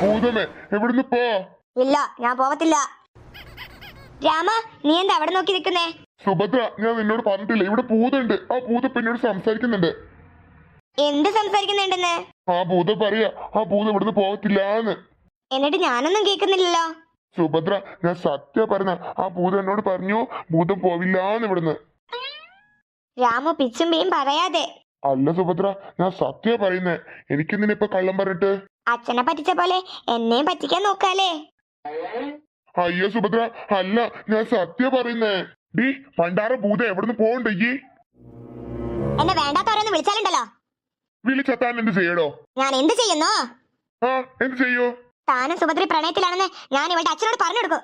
ഭൂതമേ എവിടുന്ന് പോ? ഇല്ല ഞാൻ പോവത്തില്ല. രാമ നീ എന്താ അവിടെ നോക്കി നിൽക്കുന്നേ? സുഭദ്ര ഞാൻ നിന്നോട് പറഞ്ഞിട്ടില്ല. ഇവിടെ ഭൂതമുണ്ട് ആ ഭൂതം എന്നോട് സംസാരിക്കുന്നുണ്ട്. എന്ത് സംസാരിക്കുന്നുണ്ടെന്ന്? ആ ഭൂതം പറയാ ആ ഭൂതം ഇവിടുന്ന് പോകത്തില്ലാന്ന് എന്നിട്ട് ഞാനൊന്നും കേൾക്കുന്നില്ലല്ലോ. സുഭദ്ര ഞാൻ സത്യ പറഞ്ഞ ആ ഭൂതം എന്നോട് പറഞ്ഞു ഭൂതം പോവില്ലാന്ന് ഇവിടുന്ന്. രാമു പിച്ചും പറയാതെ. അല്ല സുഭദ്ര ഞാൻ സത്യ പറയുന്നേ എനിക്കെന്തിനാ ഇപ്പൊ കള്ളം പറഞ്ഞിട്ട്? അച്ഛനെ പറ്റിച്ച പോലെ എന്നെയും പറ്റിക്കാൻ നോക്കാലേ. അയ്യോ സുഭദ്ര അല്ല ഞാൻ സത്യ പറയുന്നേ. ഡി പണ്ടാറ ഭൂത എവിടുന്ന് പോകണ്ട ഈ? എന്നെ വേണ്ടാത്തവരൊന്ന് വിളിച്ചാലുണ്ടല്ലോ. വിളിച്ചെത്താൻ എന്ത് ചെയ്യടോ? ഞാൻ എന്ത് ചെയ്യുന്നു? ആ എന്ത് ചെയ്യോ? താനും സുഭദ്ര പ്രണയത്തിലാണെന്ന് ഞാൻ ഇവളുടെ അച്ഛനോട് പറഞ്ഞു കൊടുക്കും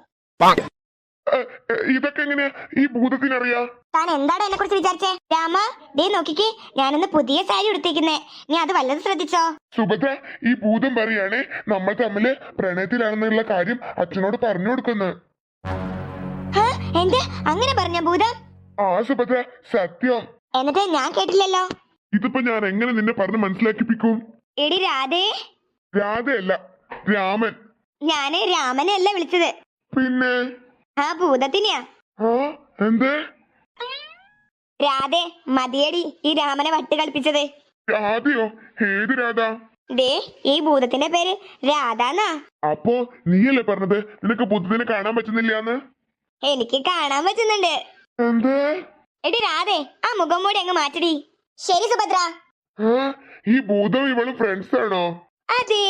ഇതൊക്കെ എങ്ങനെയാ? ഈ ഭൂതത്തിനറിയാ? താൻ എന്താണ് എന്നെ കുറിച്ച് വിചാരിച്ചേ? രാമ ദേ നോക്കിക്കേ ഞാനൊന്ന് പുതിയ സാരി ഉടുത്തേക്കുന്നേ. നീ അത് വല്ലതും ശ്രദ്ധിച്ചോ? സുഭദ്ര ഈ ഭൂതം പറയാണ് നമ്മൾ തമ്മിൽ പ്രണയത്തിലാണെന്നുള്ള കാര്യം അച്ഛനോട് പറഞ്ഞു കൊടുക്കുന്നു. എന്ത്? അങ്ങനെ പറഞ്ഞ ഭൂതം? ആ സുഭദ്ര സത്യം. എന്നിട്ട് ഞാൻ കേട്ടില്ലല്ലോ. ഇതിപ്പോ ഞാൻ എങ്ങനെ നിന്നെ പറഞ്ഞ് മനസ്സിലാക്കിപ്പിക്കും? എടി രാധേ. രാധയല്ല രാമൻ. ഞാൻ രാമനെയല്ല വിളിച്ചത്. പിന്നെ? ആ ഭൂതത്തിനെയാ. എന്തേ? രാധേ മതിയടി ഈ രാമനെ വട്ട് കളിപ്പിച്ചത്. രാധയോ ഏത് രാധ? ദേ ഈ ഭൂതത്തിന്റെ പേര് രാധാന്നാ. അപ്പോ നീയല്ലേ പറഞ്ഞത്? നിനക്ക് ഭൂതത്തിനെ കാണാൻ പറ്റുന്നില്ലാന്ന്? എനിക്ക് കാണാൻ പറ്റുന്നുണ്ട്. എന്തേ? എടി രാധേ ആ മുഖം മൂടി അങ്ങ് മാറ്റടി. ശരി സുഭദ്ര. ആ ഈ ഭൂതം ഇവൾ ഫ്രണ്ട്സ് ആണോ? അതെ.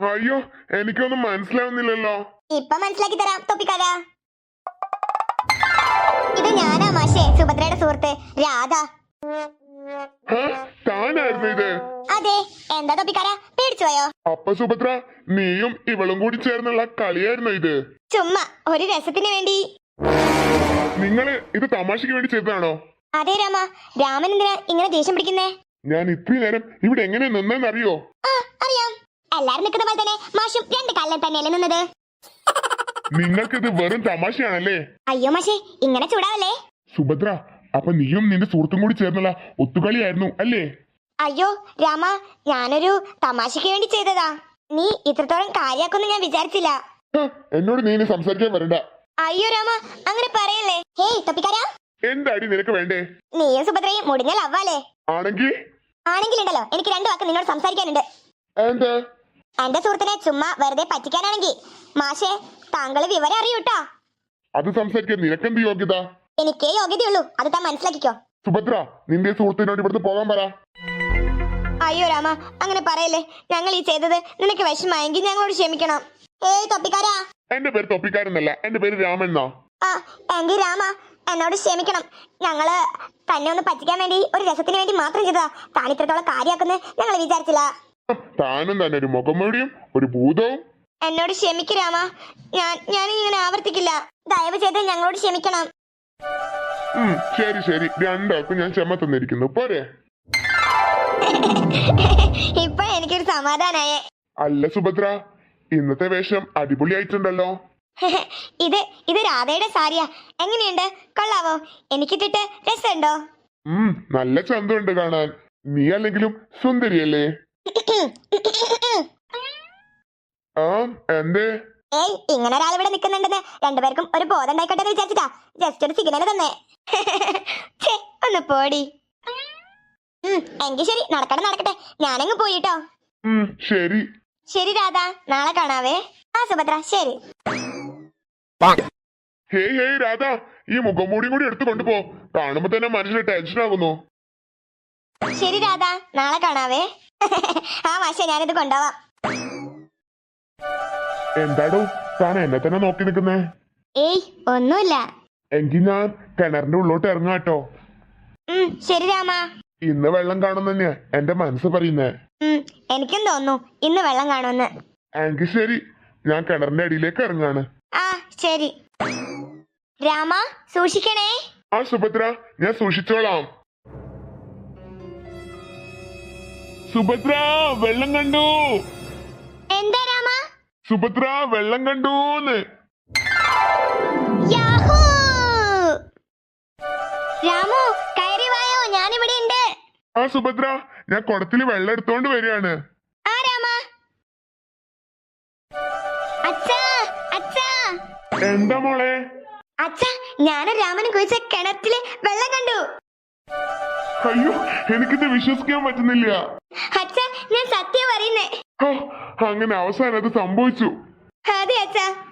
അയ്യോ എനിക്കൊന്നും മനസ്സിലാവുന്നില്ലല്ലോ. ഇപ്പൊ മനസ്സിലാക്കി തരാം തൊപ്പിക്കാര ഇത് ഞാനാ മാഷേ സുഭദ്രയുടെ സുഹൃത്ത് രാധ. ഹേ, താനായിരുന്നു ഇത്. അതെ എന്താ തൊപ്പിക്കാര പേടിച്ചുപോയോ അപ്പൊ സുഭദ്ര നീയും ഇവളും കൂടി ചേർന്നുള്ള കളിയായിരുന്നു ഇത്. ചുമ്മാ ഒരു രസത്തിന് വേണ്ടി. നിങ്ങൾ ഇത് തമാശക്ക് വേണ്ടി ചെയ്തതാണോ? അതെ രാമ. രാമൻ എന്തിനാ ഇങ്ങനെ ദേഷ്യം പിടിക്കുന്നേ? ഞാൻ ഇത്രയും നേരം ഇവിടെ എങ്ങനെ നിന്നെന്നറിയോ? ആ അറിയാം. എല്ലാരും നിൽക്കുന്ന പോലെ തന്നെ മാഷും രണ്ട് കാലിൽ തന്നെയല്ലേ നിന്നത്? നിങ്ങൾക്കിത് വെറും തമാശയാണല്ലേ? അയ്യോ മാഷേ ഇങ്ങനെ ചൂടാവല്ലേ? സുഭദ്ര അപ്പൊ നീയും നിന്റെ സുഹൃത്തും കൂടി ചേർന്നുള്ള ഒത്തുകളിയായിരുന്നു അല്ലേ? അയ്യോ രാമ ഞാനൊരു തമാശയ്ക്ക് വേണ്ടി ചെയ്തതാ. നീ ഇത്രത്തോളം കാര്യാക്കൊന്നും ഞാൻ വിചാരിച്ചില്ല. എന്നോട് നീ ഇനി സംസാരിക്കാൻ വരണ്ട. അയ്യോ രാമ അങ്ങനെ പറയല്ലേ? ഹേയ് തൊപ്പിക്കാരാ എന്താടി നിനക്ക് വേണ്ടേ? നീയും സുഭദ്രയും മുടിഞ്ഞ ലവ്വാലേ ആണെങ്കിൽ ആണെങ്കിലുണ്ടല്ലോ എനിക്ക് രണ്ടു വാക്ക് നിന്നോട് സംസാരിക്കാനുണ്ട്. എന്താ? എന്റെ സുഹൃത്തിനെ ചുമ്മാ വെറുതെ പറ്റിക്കാനാണെങ്കിൽ മാഷേ താങ്കൾ വിവരം അറിയൂട്ടോ? അത് സംസാരിക്കാൻ നിനക്കെന്ത് യോഗ്യത? എനിക്കേ യോഗ്യതയുള്ളൂ. അത് താൻ മനസ്സിലാക്കിക്കോ. സുഭദ്ര നിന്റെ സുഹൃത്തിനോട് ഇവിടുന്ന് പോകാൻ പറ. അയ്യോ രാമ അങ്ങനെ പറയല്ലേ. ഞങ്ങൾ ഈ ചെയ്തത് നിനക്ക് വിഷമായെങ്കിൽ ഞങ്ങളോട് ക്ഷമിക്കണം. ഏയ് തൊപ്പിക്കാരാ. എന്റെ പേര് തൊപ്പിക്കാരെന്നല്ല എന്റെ പേര് രാമൻ എന്നാ. ആ എങ്കിൽ രാമ. എന്നോട് ക്ഷമിക്കണം. ഞങ്ങൾ തന്നെ ഒന്ന് പറ്റിക്കാൻ വേണ്ടി ഒരു രസത്തിന് വേണ്ടി മാത്രം ചെയ്തതാ. താൻ ഇത്രത്തോളം കാര്യമാക്കുന്ന ഞങ്ങൾ വിചാരിച്ചില്ല. താനും തന്നെ ഒരു മുഖംമൂടിയും ഒരു ഭൂതവും. എന്നോട് ക്ഷമിക്കു രാമ. ഞാൻ ഞാൻ ഇങ്ങനെ ആവർത്തിക്കില്ല. ദയവ് ചെയ്ത് ഞങ്ങളോട് ക്ഷമിക്കണം. ശരി ശരി. രണ്ടാൾക്കും ഞാൻ ക്ഷമ തന്നിരിക്കുന്നു. പോരെ. ഇപ്പൊ എനിക്കൊരു സമാധാനായേ. അല്ല സുഭദ്ര. ഇന്നത്തെ വേഷം അടിപൊളിയായിട്ടുണ്ടല്ലോ. ഇത് ഇത് രാധയുടെ സാരിയാ. എങ്ങനെയുണ്ട്? കൊള്ളാവോ? എനിക്കിട്ടിട്ട് രസമുണ്ടോ? ഉം നല്ല ചന്തമുണ്ട് കാണാൻ. നീ അല്ലെങ്കിലും സുന്ദരിയല്ലേ? ആ എന്തേ? ഏയ് ഇങ്ങനെ ഒരാൾ ഇവിടെ നിൽക്കുന്നുണ്ടെന്ന് രണ്ടുപേർക്കും ഒരു ബോധം ഉണ്ടായിക്കോട്ടെ എന്ന് വിചാരിച്ചിട്ടാ. ജസ്റ്റ് ഒരു സിഗ്നൽ തന്നെ. ഛേ, ഒന്ന് പോടി. ഉം, എങ്കി ശരി നടക്കട്ടെ നടക്കട്ടെ. ഞാനങ്ങ് പോയിട്ടോ. ഉം ശരി. ശരി രാധ. നാളെ കാണാവേ. ആ സുഭദ്ര ശരി. Hey hey Radha. ഈ മുഖംമൂടിയും കൂടി എടുത്തു കൊണ്ടുപോ. കാണുമ്പോ തന്നെ മനസ്സിൽ ടെൻഷൻ ആകുന്നു. ശരി രാധ. നാളെ കാണാവേ. ആ മാഷെ ഞാനിത് കൊണ്ടുപോവാം എന്താടോ താൻ എന്നെ തന്നെ നോക്കി നിൽക്കുന്നേ? ഏയ് ഒന്നുമില്ല. എങ്കിൽ ഞാൻ കിണറിന്റെ ഉള്ളോട്ട് ഇറങ്ങാട്ടോ ഉം ശരി രാമ. ഇന്ന് വെള്ളം കാണുന്ന തന്നെയാ എന്റെ മനസ്സ് പറയുന്നേ. ഉം എനിക്കും തോന്നുന്നു ഇന്ന് വെള്ളം കാണുമെന്ന്. എങ്കിൽ ശരി ഞാൻ കിണറിന്റെ അടിയിലേക്ക് ഇറങ്ങാണ്. ആ ശരി. രാമ സൂക്ഷിക്കണേ. ആ സുഭദ്ര ഞാൻ സൂക്ഷിച്ചോളാം. സുഭദ്ര വെള്ളം കണ്ടു. എന്താ രാമ? സുഭദ്ര വെള്ളം കണ്ടൂന്ന്. രാമു കയറി വായോ ഞാൻ ഇവിടെ ഉണ്ട്. ആ സുഭദ്ര ഞാൻ കുടത്തിൽ വെള്ളം എടുത്തോണ്ട് വരികയാണ്. ആ അച്ഛാ അച്ഛാ. എന്താ മോളെ? അച്ഛാ ഞാനും രാമനും കുഴിച്ച കിണറ്റിൽ വെള്ളം കണ്ടു. അയ്യോ എനിക്കിത് വിശ്വസിക്കാൻ പറ്റുന്നില്ല. അച്ഛാ ഞാൻ സത്യം പറയുന്നേ. അങ്ങനെ അവസാനം അത് സംഭവിച്ചു. അതെ അച്ഛ.